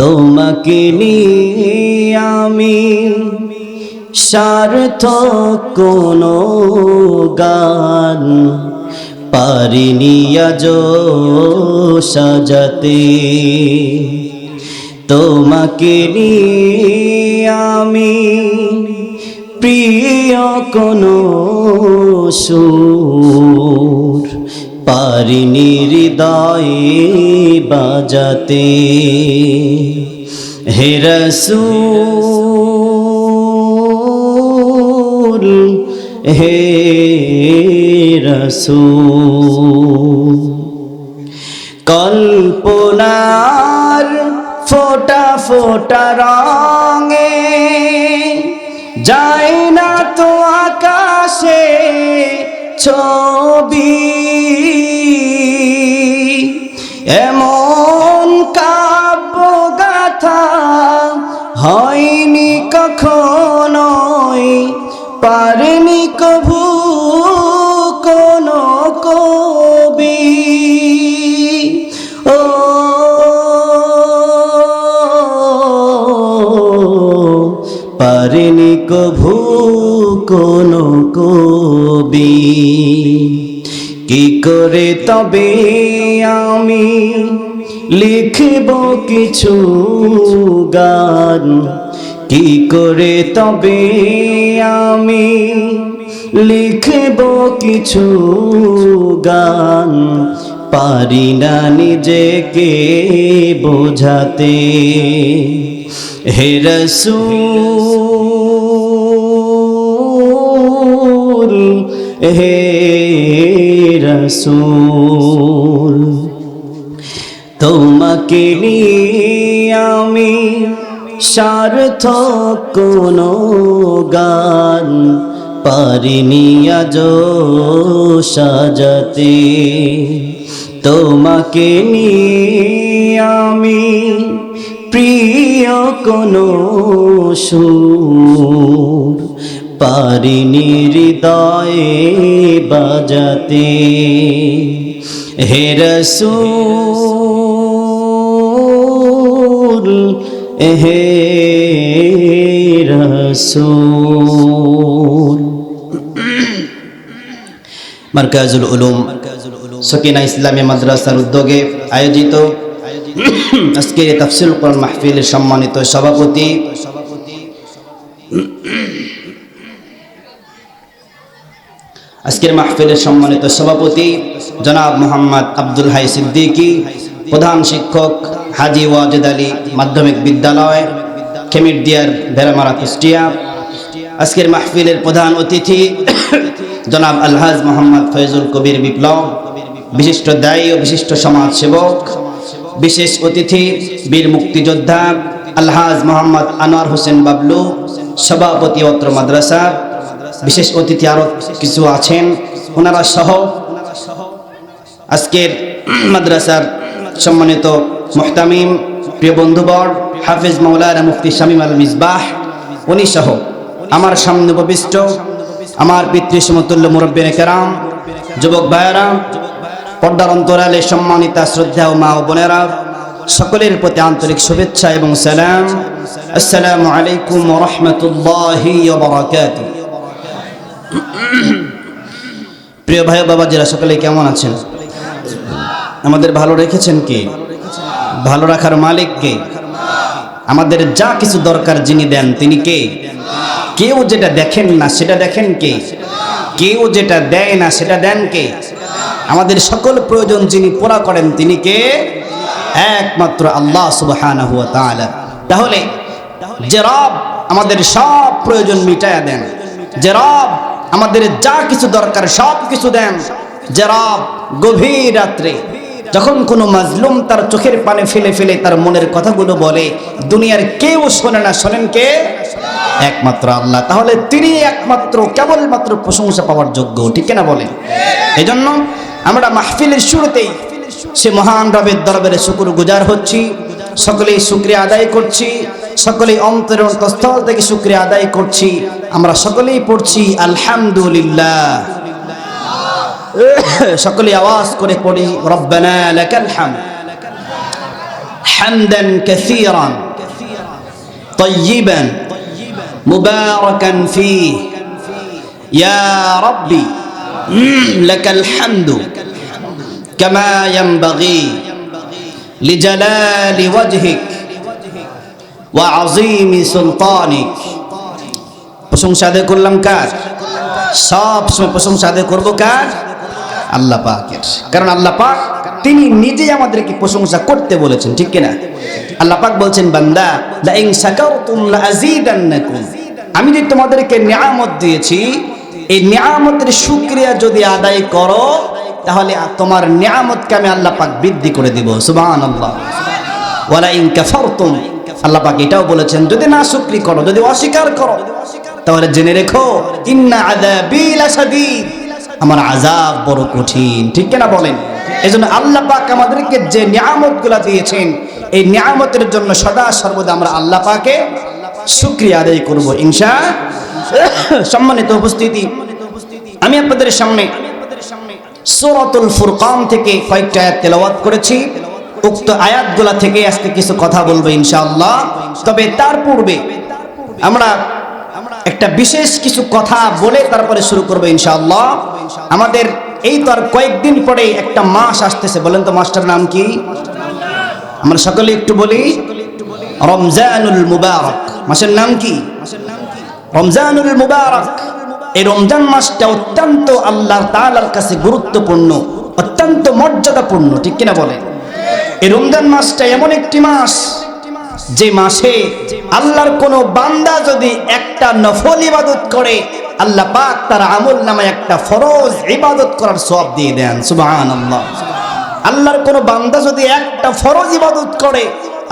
তোমাকে নিয়ে আমি সার্থক কোনো গান পারিনি আজ সাজাতে। তোমাকে নিয়ে আমি প্রিয় কোনো সুর পারিনি হৃদয়ে বাজাতে। হে রসুল হে রসুল কল্পনার ফোটা ফোটা রঙে যায় না তো আকাশে ছবি পারেনি কভু কোনো কবি? কি করে তবে আমি লিখব কিছু গান? কি করে তবে আমি লিখব কিছু গান? পারি না নিজেকে বোঝাতে। হে রসুল হে রসুল, তোমাকে আমি সার্থক কোনো গান পারিনি আজ সাজাতে। তোমাকে নিয়ে আমি প্রিয় কোনো সুর। পারিনি হৃদয়ে বাজাতে। হে রসুল হে রসুল। মার্কাজুল উলুম, সকিনা ইসলামী মাদ্রাসার উদ্যোগে আয়োজিত আজকের তাফসিল কোরআন মাহফিলের সম্মানিত সভাপতি। আজকের মাহফিলের সম্মানিত সভাপতি জনাব মোহাম্মদ আব্দুল হাই সিদ্দিকী, প্রধান শিক্ষক হাজি ওয়াজেদ আলী মাধ্যমিক বিদ্যালয়, খেমিরদিয়ার ভেড়ামারা কুষ্টিয়া। আজকের মাহফিলের প্রধান অতিথি জনাব আলহাজ মোহাম্মদ ফয়জুল কবির বিপ্লব, বিশিষ্ট দায়ী ও বিশিষ্ট সমাজ সেবক বিশেষ অতিথি, বীর মুক্তিযোদ্ধা, আলহাজ মোহাম্মদ আনোয়ার হোসেন বাবলু, সভাপতি অত্র মাদ্রাসা, বিশেষ অতিথি আরও কিছু আছেন, ওনারা সহ আজকের মাদ্রাসার সম্মানিত মোহতামিম, প্রিয় বন্ধুবর, হাফিজ মৌলানা মুফতি শামিম আল মিসবাহ, উনি সহ আমার সামনে উপবিষ্ট, আমার পিতৃ সমতুল্য মুরব্বিন কেরাম, যুবক ভাইয়েরা পর্দার অন্তরালে সম্মানিতা শ্রদ্ধা ও মা ও বোনেরা, সকলের প্রতি আন্তরিক শুভেচ্ছা এবং সালাম। আসসালামু আলাইকুম রহমতুল্লাহি প্রিয় ভাই বাবাজিরা, সকলে কেমন আছেন? আমাদের ভালো রেখেছেন কে? ভালো রাখার মালিক কে? আমাদের যা কিছু দরকার যিনি দেন তিনি কে? কেউ যেটা দেখেন না সেটা দেখেন কে? কেউ যেটা দেয় না সেটা দেন কে? আমাদের সকল প্রয়োজন যিনি পুরা করেন তিনি কে? একমাত্র আল্লাহ তাআলা। তাহলে যে রব আমাদের সব প্রয়োজন মিটায়া দেন, যে রব আমাদের যা কিছু দরকার সব কিছু দেন, যে রব গভীর রাত্রে যখন কোনো মাজলুম তার চোখের পানে ফেলে ফেলে তার মনের কথাগুলো বলে, দুনিয়ার কেউ শোনে না, শোনেন কে? একমাত্র আল্লাহ। তাহলে তিনি একমাত্র, কেবলমাত্র প্রশংসা পাওয়ার যোগ্য, ঠিক না বলেন? এই জন্য আমরা মাহফিলের শুরুতেই সে মহান রবের দরবারে শুকুর গুজার হচ্ছি সকলেই শুক্রিয়া আদায় করছি সকলেই অন্তরের অন্তঃস্থল থেকে শুক্রিয়া আদায় করছি আমরা সকলেই পড়ছি আলহামদুলিল্লাহ সকলে আওয়াজ করে পড়ি রব্বানা লাকাল হামদ حمدا كثيرا طيبا مباركا فيه يا ربي লাকাল হামদু কামা ইয়ানবাগি লিজালালি ওয়াজহিক ওয়া আযীমি সুলতানিক। প্রশংসা আদায় করলাম কার? সব সময় প্রশংসা আদায় করব কার? আল্লাহ পাকের। কারণ আল্লাহ পাক তিনি নিজে আমাদেরকে প্রশংসা করতে বলেছেন, ঠিক কিনা? আল্লাহ পাক বলছেন, বান্দা আমি যে তোমাদেরকে নিয়ামত দিয়েছি এই নিয়ামতের শুকরিয়া যদি আদায় করো, তাহলে তোমার নিয়ামতকে আমি আল্লাহ পাক বৃদ্ধি করে দিব। সুবহানাল্লাহ। ওয়ালা ইন কাফারতুম। আল্লাহ পাক এটাও বলেছেন, যদি না শুকরি করো, যদি অস্বীকার করো, তাহলে জেনে রেখো, ইন্না আযাবি লাশাদীদ। আমার আযাব বড় কঠিন। ঠিক কিনা বলেন? এজন্য আল্লাহ পাক আমাদেরকে যে নিয়ামতগুলো দিয়েছেন, এই নিয়ামতের জন্য সদা সর্বদা আমরা আল্লাহ পাকে শুকরিয়া আদায় করব, ইনশা সম্মানিত উপস্থিতি, আমি আপনাদের সামনে সূরাতুল ফুরকান থেকে কয়েকটা আয়াত তেলাওয়াত করেছি। উক্ত আয়াতগুলা থেকে আজকে কিছু কথা বলব ইনশাআল্লাহ। তবে তার পূর্বে আমরা একটা বিশেষ কিছু কথা বলে তারপরে শুরু করব ইনশাআল্লাহ। আমাদের এই তো আর কয়েকদিন পরে একটা মাস আসতেছে, বলেন তো মাসটার নাম কি? আমরা সকলে একটু বলি, রমজানুল মুবারক। মাসের নাম কি? রমজানুল মুবারক। এই রমজান মাসটা অত্যন্ত আল্লাহ তালার কাছে গুরুত্বপূর্ণ, অত্যন্ত মর্যাদাপূর্ণ, ঠিক কিনা বলে? এই রমজান মাসটা এমন একটি মাস, যে মাসে আল্লাহর কোন বান্দা যদি একটা নফল ইবাদত করে, আল্লাহ পাক তার আমল নামে একটা ফরজ ইবাদত করার সব দিয়ে দেন, সুবহানাল্লাহ। আল্লাহর কোন বান্দা যদি একটা ফরজ ইবাদত করে,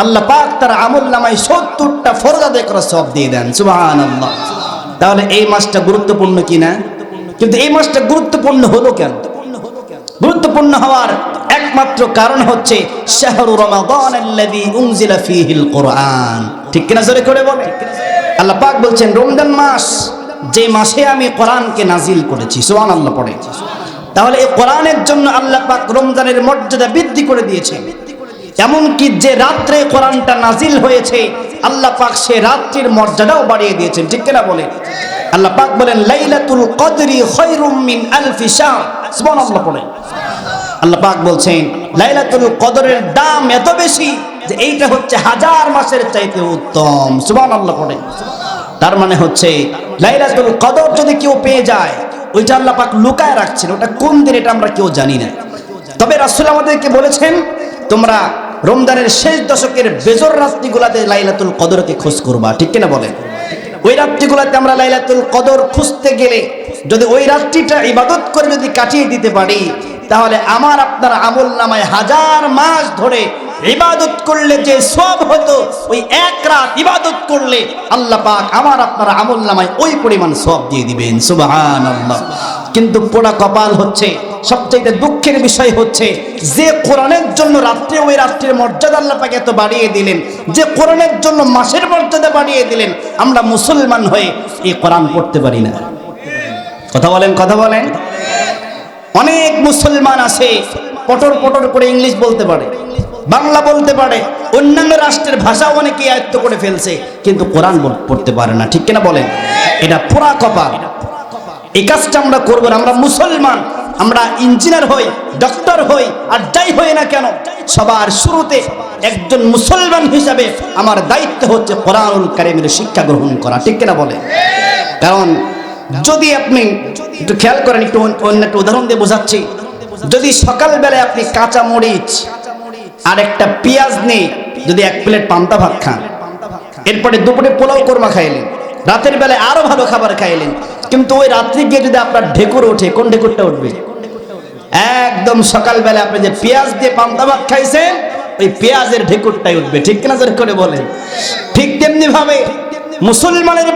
আল্লাহ পাক তার আমল নামায় সত্তরটা ফরজ আদায় করার সব দিয়ে দেন, সুবহানাল্লাহ। তাহলে এই মাসটা গুরুত্বপূর্ণ কিনা? কিন্তু এই মাসটা গুরুত্বপূর্ণ হলো কেন? গুরুত্বপূর্ণ হওয়ার একমাত্র কারণ হচ্ছে শাহরু রমাদান আল্লাযী উনজিলা ফীহিল কোরআন। ঠিক কিনা করে বলে আল্লাহ পাক বলছেন, রমজান মাস যে মাসে আমি কোরআনকে নাজিল করেছি, সুবহানাল্লাহ পড়ে। তাহলে এই কোরআনের জন্য আল্লাহ পাক রমজানের মর্যাদা বৃদ্ধি করে দিয়েছেন। এমনকি যে রাত্রে কোরআনটা নাজিল হয়েছে আল্লাহ পাক সে রাত্রির মর্যাদাও বাড়িয়ে দিয়েছেন, ঠিক কিনা বলে? আল্লাহ পাক বলেন, লাইলাতুল কদরি খায়রুম মিন আলফি শাহর সুবহানাল্লাহ পড়ে আল্লাহ পাক বলছেন, লাইলাতুল কদরের দাম এত বেশি যে এইটা হচ্ছে হাজার মাসের চাইতে উত্তম। সুবহানাল্লাহ পড়ে তার মানে হচ্ছে, লাইলাতুল কদর যদি কেউ পেয়ে যায় ওইটা আল্লাহ পাক লুকায় রাখছেন, ওটা কোন দিন এটা আমরা কেউ জানি না। তবে রাসূল আমাদেরকে বলেছেন, তোমরা রমজানের শেষ দশকের বেজর রাত্রিগুলাতে লাইলাতুল কদরকে খোঁজ করবা, ঠিক কিনা বলেন? ওই রাত্রিগুলাতে আমরা লাইলাতুল কদর খুঁজতে গেলে যদি ওই রাত্রিটা ইবাদত করে যদি কাটিয়ে দিতে পারি, তাহলে আমার আপনার আমল নামায় হাজার মাস ধরে ইবাদত করলে যে সব হতো, ওই এক রাত ইবাদত করলে আল্লাহ পাক আমার আপনার আমল নামায় ওই পরিমাণ সব দিয়ে দিবেন আল্লাহ কিন্তু পোড়া কপাল হচ্ছে সবচেয়ে দুঃখের বিষয় হচ্ছে যে কোরআনের জন্য রাত্রে ওই রাত্রের মর্যাদা আল্লাহ পাকে এত বাড়িয়ে দিলেন, যে কোরআনের জন্য মাসের মর্যাদা বাড়িয়ে দিলেন, আমরা মুসলমান হয়ে এই কোরআন পড়তে পারি না। কথা বলেন কথা বলেন। অনেক মুসলমান আছে, পটর পটর করে ইংলিশ বলতে পারে, বাংলা বলতে পারে, অন্যান্য রাষ্ট্রের ভাষা অনেকে আয়ত্ত করে ফেলছে, কিন্তু কোরআন পড়তে পারে না। ঠিক কিনা বলেন? এটা পোড়া কপাল। এই কাজটা আমরা করব না, আমরা মুসলমান। আমরা ইঞ্জিনিয়ার হই, ডক্টর হই, আর যাই হই না কেন, সবার শুরুতে একজন মুসলমান হিসাবে আমার দায়িত্ব হচ্ছে কোরআনুল কারিমের শিক্ষা গ্রহণ করা, ঠিক কিনা বলে? কারণ যদি আপনি একটু খেয়াল করেন, একটু অন্য- একটা উদাহরণ দিয়ে বোঝাচ্ছি। যদি সকালবেলায় আপনি কাঁচা মরিচ আর একটা পেঁয়াজ নিয়ে যদি এক প্লেট পান্তা ভাত খান, এরপরে দুপুরে পোলাও কোরমা খাইলেন, রাতের বেলায় আরও ভালো খাবার খাইলেন, কিন্তু ওই রাত্রি গিয়ে যদি আপনার ঢেকুর ওঠে, কোন ঢেকুরটা উঠবে? একদম সকালবেলা আপনি যে পেঁয়াজ দিয়ে পান্তা ভাত খাইছেন, ওই পেঁয়াজের ঢেকুরটাই উঠবে। ঠিক কিনা করে বলেন? ঠিক তেমনি ভাবে মুসলমানের